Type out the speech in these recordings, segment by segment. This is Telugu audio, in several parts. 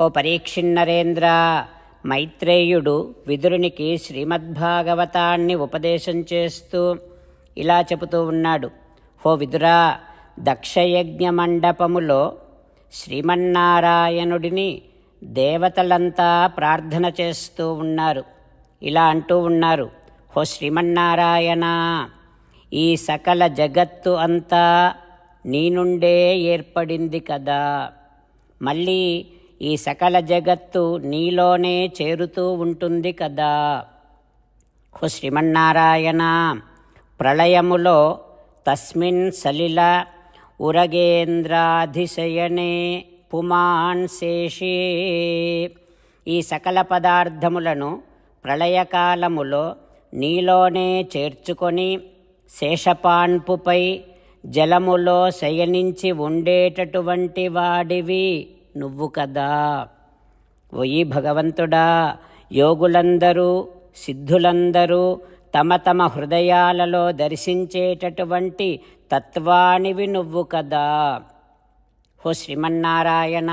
హో పరీక్షిన్నరేంద్ర మైత్రేయుడు విదురునికి శ్రీమద్భాగవతాన్ని ఉపదేశం చేస్తూ ఇలా చెబుతూ ఉన్నాడు. హో విదురా దక్షయజ్ఞ మండపములో శ్రీమన్నారాయణుడిని దేవతలంతా ప్రార్థన చేస్తూ ఉన్నారు. ఇలా అంటూ ఉన్నారు. హో శ్రీమన్నారాయణ ఈ సకల జగత్తు అంతా నీ నుండే ఏర్పడింది కదా. మళ్ళీ ఈ సకల జగత్తు నీలోనే చేరుతూ ఉంటుంది కదా. హు శ్రీమన్నారాయణ ప్రళయములో తస్మిన్ సలిల ఉరగేంద్రాధిశయనే పుమాన్ శేషే. ఈ సకల పదార్థములను ప్రళయకాలములో నీలోనే చేర్చుకొని శేషపాన్పుపై జలములో శయనించి ఉండేటటువంటి వాడివి. నువ్వు కదా. ఓయి భగవంతుడా. యోగులందరూ సిద్ధులందరూ తమ తమ హృదయాలలో దర్శించేటటువంటి తత్వానివి నువ్వు కదా. హో శ్రీమన్నారాయణ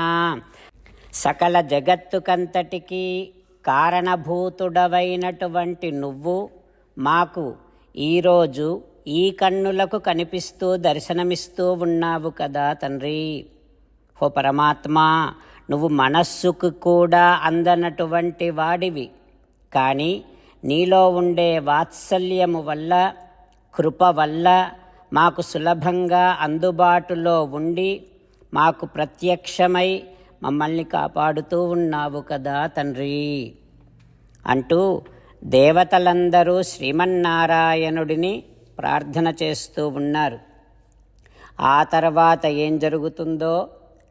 సకల జగత్తుకంతటికీ కారణభూతుడవైనటువంటి నువ్వు మాకు ఈరోజు ఈ కన్నులకు కనిపిస్తూ దర్శనమిస్తూ ఉన్నావు కదా తండ్రి. హో పరమాత్మా నువ్వు మనస్సుకు కూడా అందనటువంటి వాడివి. కానీ నీలో ఉండే వాత్సల్యము వల్ల కృప వల్ల మాకు సులభంగా అందుబాటులో ఉండి మాకు ప్రత్యక్షమై మమ్మల్ని కాపాడుతూ ఉన్నావు కదా తండ్రి. అంటూ దేవతలందరూ శ్రీమన్నారాయణుడిని ప్రార్థన చేస్తూ ఉన్నారు. ఆ తర్వాత ఏం జరుగుతుందో